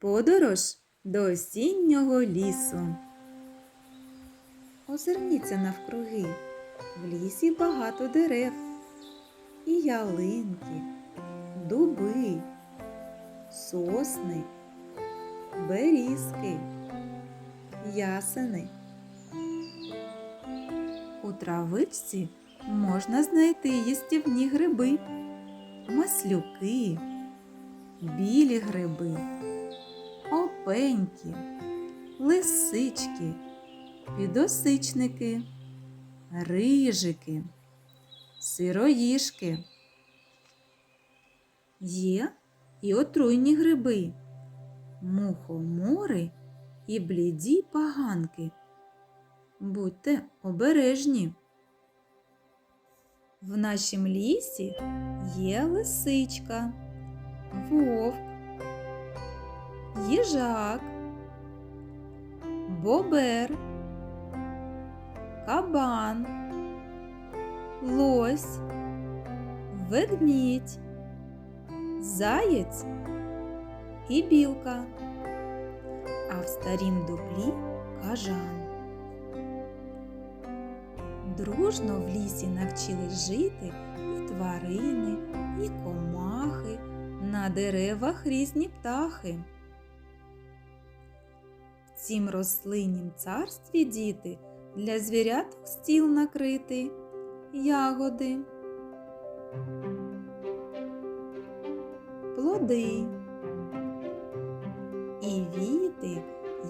Подорож до осіннього лісу. Озирніться навкруги. В лісі багато дерев. І ялинки, дуби, сосни, берізки, ясени. У травичці можна знайти їстівні гриби, маслюки, білі гриби, опеньки, лисички, підосичники, рижики, сироїшки. Є і отруйні гриби, мухомори і бліді поганки. Будьте обережні. В нашім лісі є лисичка, вовк, їжак, бобер, кабан, лось, ведмідь, заєць і білка, а в старім дуплі кажан. Дружно в лісі навчились жити і тварини, і комахи, на деревах різні птахи. Цім рослиннім царстві діти для звіряток стіл накритий, ягоди, плоди. І віти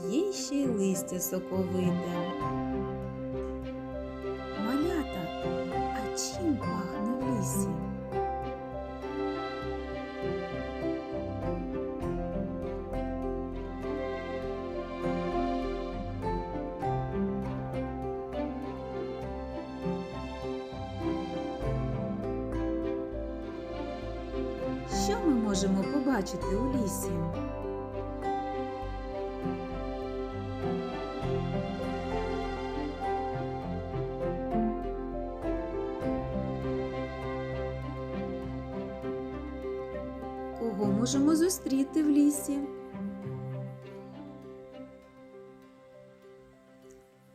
є ще й листя соковите. Ми можемо побачити у лісі? Кого можемо зустріти в лісі?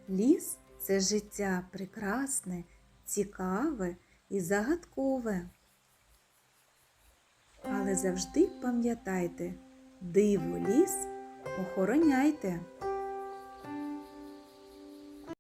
Ліс це життя прекрасне, цікаве і загадкове. Але завжди пам'ятайте, диво ліс охороняйте.